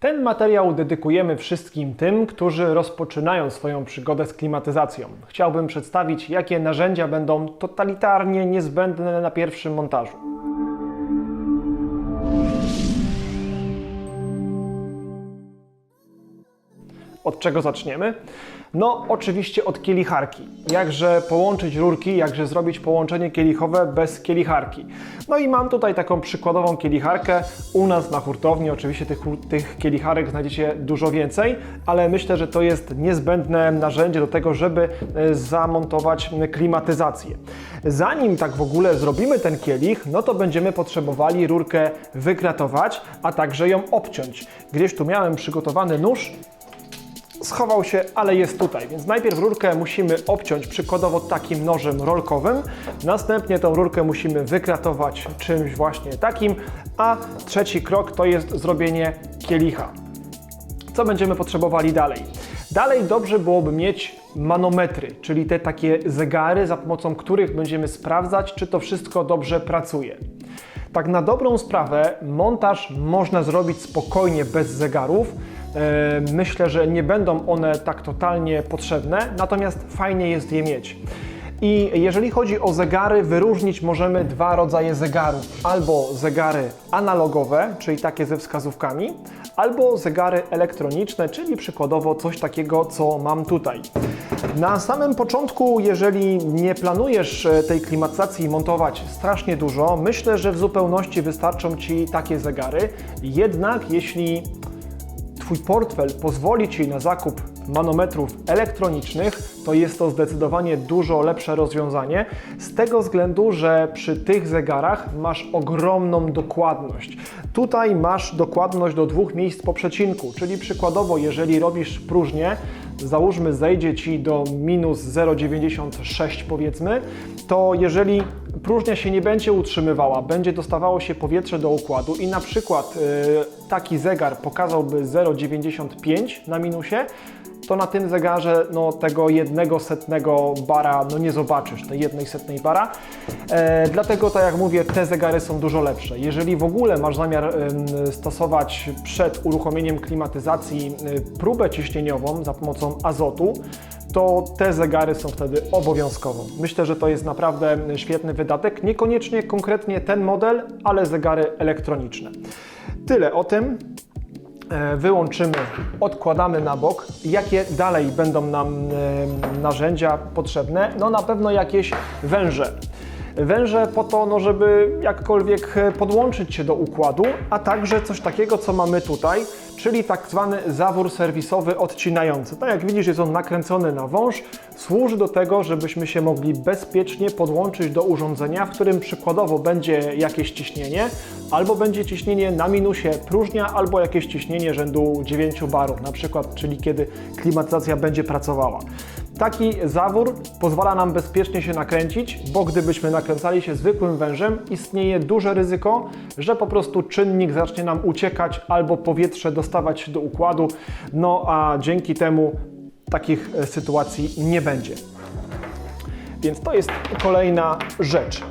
Ten materiał dedykujemy wszystkim tym, którzy rozpoczynają swoją przygodę z klimatyzacją. Chciałbym przedstawić, jakie narzędzia będą totalitarnie niezbędne na pierwszym montażu. Od czego zaczniemy? No, oczywiście od kielicharki. Jakże połączyć rurki, jakże zrobić połączenie kielichowe bez kielicharki. No i mam tutaj taką przykładową kielicharkę. U nas na hurtowni oczywiście tych, tych kielicharek znajdziecie dużo więcej, ale myślę, że to jest niezbędne narzędzie do tego, żeby e, zamontować klimatyzację. Zanim tak w ogóle zrobimy ten kielich, no to będziemy potrzebowali rurkę wykratować, a także ją obciąć. Gdzieś tu miałem przygotowany nóż, schował się, ale jest tutaj. Więc najpierw rurkę musimy obciąć przykładowo takim nożem rolkowym, następnie tą rurkę musimy wykratować czymś właśnie takim, a trzeci krok to jest zrobienie kielicha. Co będziemy potrzebowali dalej? Dalej dobrze byłoby mieć manometry, czyli te takie zegary, za pomocą których będziemy sprawdzać, czy to wszystko dobrze pracuje. Tak na dobrą sprawę montaż można zrobić spokojnie bez zegarów. E, Myślę, że nie będą one tak totalnie potrzebne, natomiast fajnie jest je mieć. I jeżeli chodzi o zegary, wyróżnić możemy dwa rodzaje zegarów. Albo zegary analogowe, czyli takie ze wskazówkami, albo zegary elektroniczne, czyli przykładowo coś takiego, co mam tutaj. Na samym początku, jeżeli nie planujesz e, tej klimatyzacji montować strasznie dużo, myślę, że w zupełności wystarczą Ci takie zegary. Jednak jeśli Twój portfel pozwoli Ci na zakup manometrów elektronicznych, to jest to zdecydowanie dużo lepsze rozwiązanie, z tego względu, że przy tych zegarach masz ogromną dokładność. Tutaj masz dokładność do dwóch miejsc po przecinku, czyli przykładowo, jeżeli robisz próżnię, załóżmy zejdzie Ci do minus 0,96 powiedzmy, to jeżeli próżnia się nie będzie utrzymywała, będzie dostawało się powietrze do układu i na przykład y, taki zegar pokazałby 0,95 na minusie, to na tym zegarze no, tego jednego setnego bara no, nie zobaczysz, tej jednej setnej bara. E, dlatego, tak jak mówię, te zegary są dużo lepsze. Jeżeli w ogóle masz zamiar em, stosować przed uruchomieniem klimatyzacji y, próbę ciśnieniową za pomocą azotu, to te zegary są wtedy obowiązkowo. Myślę, że to jest naprawdę świetny wydatek. Niekoniecznie konkretnie ten model, ale zegary elektroniczne. Tyle o tym. E, Wyłączymy, odkładamy na bok. Jakie dalej będą nam e, narzędzia potrzebne? No na pewno jakieś węże. Węże po to, no, żeby jakkolwiek e, podłączyć się do układu, a także coś takiego, co mamy tutaj, czyli tak zwany zawór serwisowy odcinający. Tak jak widzisz, jest on nakręcony na wąż, służy do tego, żebyśmy się mogli bezpiecznie podłączyć do urządzenia, w którym przykładowo będzie jakieś ciśnienie, albo będzie ciśnienie na minusie próżnia, albo jakieś ciśnienie rzędu 9 barów, na przykład, czyli kiedy klimatyzacja będzie pracowała. Taki zawór pozwala nam bezpiecznie się nakręcić, bo gdybyśmy nakręcali się zwykłym wężem, istnieje duże ryzyko, że po prostu czynnik zacznie nam uciekać albo powietrze dostawać się do układu, no a dzięki temu takich e, sytuacji nie będzie. Więc to jest kolejna rzecz.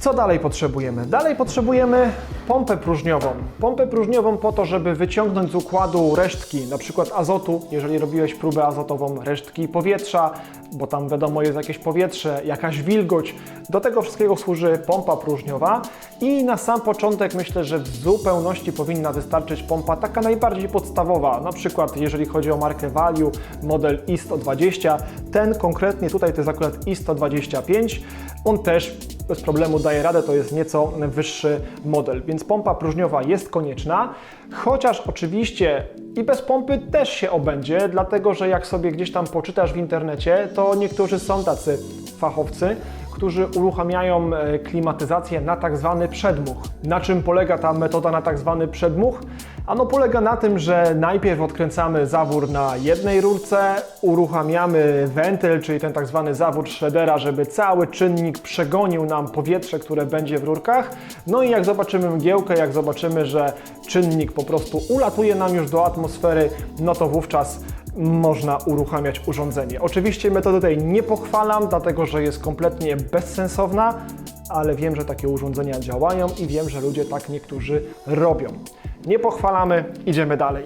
Co dalej potrzebujemy? Dalej potrzebujemy pompę próżniową. Pompę próżniową po to, żeby wyciągnąć z układu resztki, na przykład azotu, jeżeli robiłeś próbę azotową, resztki powietrza, bo tam wiadomo jest jakieś powietrze, jakaś wilgoć. Do tego wszystkiego służy pompa próżniowa i na sam początek myślę, że w zupełności powinna wystarczyć pompa taka najbardziej podstawowa, na przykład jeżeli chodzi o markę Value, model i120, ten konkretnie tutaj to jest akurat i125, on też bez problemu daje radę, to jest nieco wyższy model, więc pompa próżniowa jest konieczna, chociaż oczywiście i bez pompy też się obędzie, dlatego że jak sobie gdzieś tam poczytasz w internecie, to niektórzy są tacy fachowcy, którzy uruchamiają e, klimatyzację na tak zwany przedmuch. Na czym polega ta metoda na tak zwany przedmuch? Ano polega na tym, że najpierw odkręcamy zawór na jednej rurce, uruchamiamy wentyl, czyli ten tak zwany zawór Schroedera, żeby cały czynnik przegonił nam powietrze, które będzie w rurkach. No i jak zobaczymy mgiełkę, jak zobaczymy, że czynnik po prostu ulatuje nam już do atmosfery, no to wówczas można uruchamiać urządzenie. Oczywiście metody tej nie pochwalam, dlatego że jest kompletnie bezsensowna, ale wiem, że takie urządzenia działają i wiem, że ludzie tak niektórzy robią. Nie pochwalamy, idziemy dalej.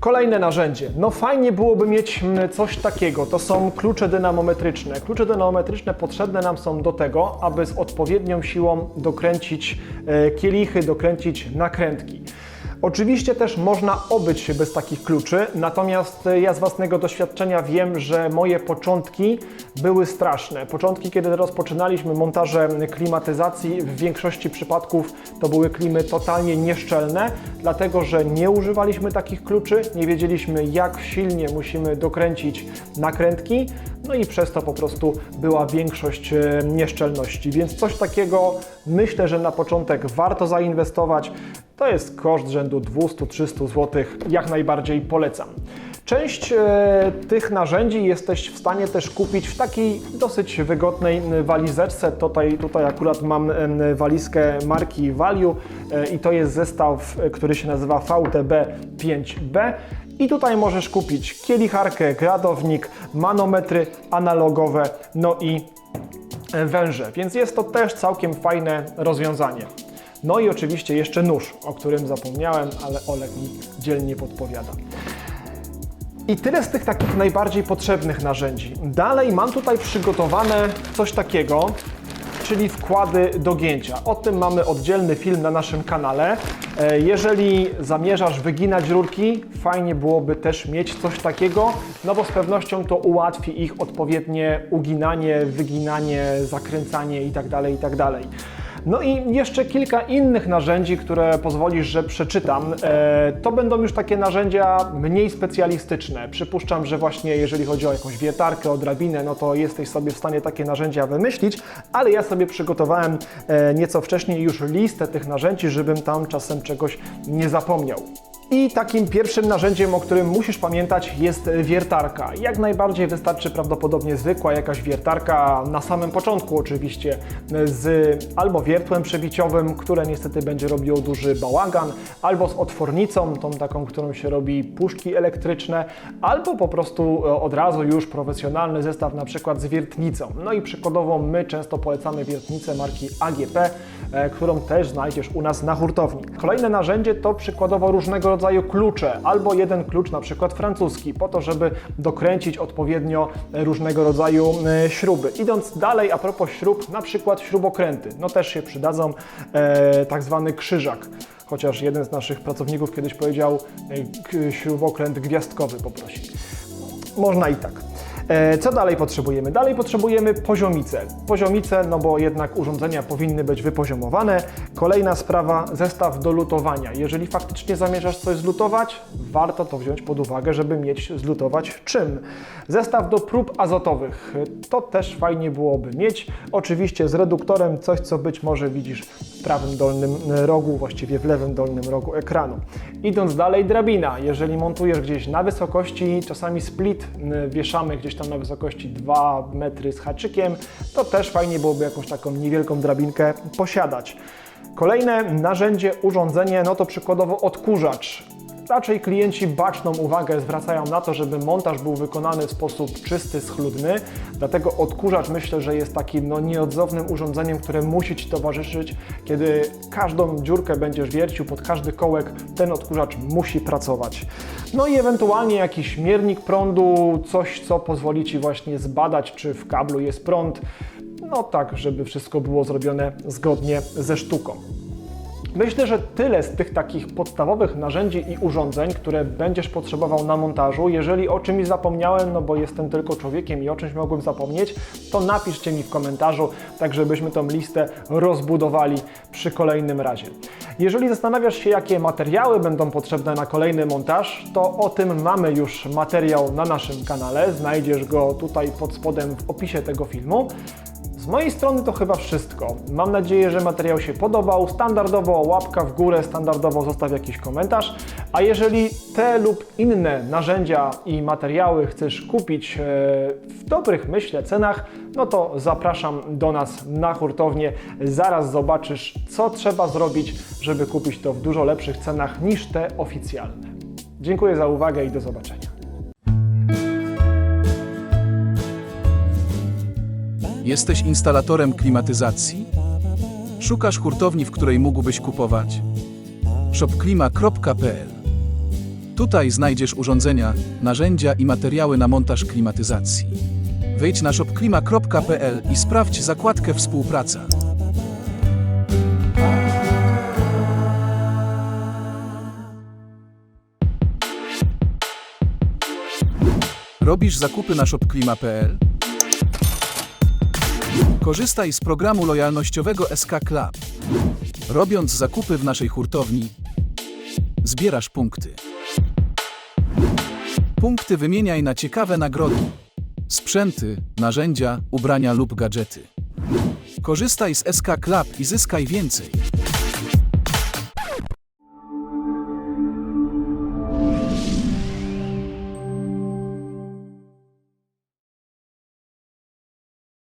Kolejne narzędzie. No fajnie byłoby mieć mm, coś takiego. To są klucze dynamometryczne. Klucze dynamometryczne potrzebne nam są do tego, aby z odpowiednią siłą dokręcić e, kielichy, dokręcić nakrętki. Oczywiście też można obyć się bez takich kluczy, natomiast e, ja z własnego doświadczenia wiem, że moje początki były straszne. Początki, kiedy rozpoczynaliśmy montaże klimatyzacji, w większości przypadków to były klimy totalnie nieszczelne, dlatego że nie używaliśmy takich kluczy, nie wiedzieliśmy jak silnie musimy dokręcić nakrętki, no i przez to po prostu była większość e, nieszczelności. Więc coś takiego myślę, że na początek warto zainwestować. To jest koszt rzędu 200-300 zł, jak najbardziej polecam. Część e, tych narzędzi jesteś w stanie też kupić w takiej dosyć wygodnej walizeczce. Tutaj, tutaj akurat mam walizkę marki Value e, i to jest zestaw, który się nazywa VTB 5B. I tutaj możesz kupić kielicharkę, gradownik, manometry analogowe, no i e, węże, więc jest to też całkiem fajne rozwiązanie. No i oczywiście jeszcze nóż, o którym zapomniałem, ale Olek mi dzielnie podpowiada. I tyle z tych takich najbardziej potrzebnych narzędzi. Dalej mam tutaj przygotowane coś takiego, czyli wkłady do gięcia. O tym mamy oddzielny film na naszym kanale. E, Jeżeli zamierzasz wyginać rurki, fajnie byłoby też mieć coś takiego, no bo z pewnością to ułatwi ich odpowiednie uginanie, wyginanie, zakręcanie itd. itd. No i jeszcze kilka innych narzędzi, które pozwolisz, że przeczytam. E, to będą już takie narzędzia mniej specjalistyczne. Przypuszczam, że właśnie jeżeli chodzi o jakąś wiertarkę, o drabinę, no to jesteś sobie w stanie takie narzędzia wymyślić, ale ja sobie przygotowałem e, nieco wcześniej już listę tych narzędzi, żebym tam czasem czegoś nie zapomniał. I takim pierwszym narzędziem, o którym musisz pamiętać, jest wiertarka. Jak najbardziej wystarczy prawdopodobnie zwykła jakaś wiertarka, na samym początku oczywiście, z albo wiertłem przebiciowym, które niestety będzie robiło duży bałagan, albo z otwornicą, tą taką, którą się robi puszki elektryczne, albo po prostu e, od razu już profesjonalny zestaw, na przykład z wiertnicą. No i przykładowo my często polecamy wiertnicę marki AGP, którą też znajdziesz u nas na hurtowni. Kolejne narzędzie to przykładowo różnego rodzaju klucze, albo jeden klucz na przykład francuski, po to, żeby dokręcić odpowiednio różnego rodzaju e, śruby. Idąc dalej, a propos śrub, na przykład śrubokręty, no też się przydadzą, e, tak zwany krzyżak. Chociaż jeden z naszych pracowników kiedyś powiedział e, śrubokręt gwiazdkowy poprosi. Można i tak. E, Co dalej potrzebujemy? Dalej potrzebujemy poziomice. Poziomice, no bo jednak urządzenia powinny być wypoziomowane. Kolejna sprawa, zestaw do lutowania. Jeżeli faktycznie zamierzasz coś zlutować, warto to wziąć pod uwagę, żeby mieć zlutować czym. Zestaw do prób azotowych. To też fajnie byłoby mieć. Oczywiście z reduktorem, coś co być może widzisz w prawym dolnym rogu, właściwie w lewym dolnym rogu ekranu. Idąc dalej, drabina. Jeżeli montujesz gdzieś na wysokości, czasami split y, wieszamy gdzieś tam na wysokości 2 metry z haczykiem, to też fajnie byłoby jakąś taką niewielką drabinkę posiadać. Kolejne narzędzie, urządzenie, no to przykładowo odkurzacz. Raczej klienci baczną uwagę zwracają na to, żeby montaż był wykonany w sposób czysty, schludny. Dlatego odkurzacz myślę, że jest takim no, nieodzownym urządzeniem, które musi Ci towarzyszyć. Kiedy każdą dziurkę będziesz wiercił, pod każdy kołek, ten odkurzacz musi pracować. No i ewentualnie jakiś miernik prądu, coś co pozwoli Ci właśnie zbadać, czy w kablu jest prąd. No tak, żeby wszystko było zrobione zgodnie ze sztuką. Myślę, że tyle z tych takich podstawowych narzędzi i urządzeń, które będziesz potrzebował na montażu. Jeżeli o czymś zapomniałem, no bo jestem tylko człowiekiem i o czymś mogłem zapomnieć, to napiszcie mi w komentarzu, tak żebyśmy tą listę rozbudowali przy kolejnym razie. Jeżeli zastanawiasz się, jakie materiały będą potrzebne na kolejny montaż, to o tym mamy już materiał na naszym kanale. Znajdziesz go tutaj pod spodem w opisie tego filmu. Z mojej strony to chyba wszystko. Mam nadzieję, że materiał się podobał. Standardowo łapka w górę, standardowo zostaw jakiś komentarz. A jeżeli te lub inne narzędzia i materiały chcesz kupić e, w dobrych, myślę, cenach, no to zapraszam do nas na hurtownię. Zaraz zobaczysz, co trzeba zrobić, żeby kupić to w dużo lepszych cenach niż te oficjalne. Dziękuję za uwagę i do zobaczenia. Jesteś instalatorem klimatyzacji? Szukasz hurtowni, w której mógłbyś kupować? shopklima.pl Tutaj znajdziesz urządzenia, narzędzia i materiały na montaż klimatyzacji. Wejdź na shopklima.pl i sprawdź zakładkę Współpraca. Robisz zakupy na shopklima.pl? Korzystaj z programu lojalnościowego SK Club. Robiąc zakupy w naszej hurtowni, zbierasz punkty. Punkty wymieniaj na ciekawe nagrody, sprzęty, narzędzia, ubrania lub gadżety. Korzystaj z SK Club i zyskaj więcej.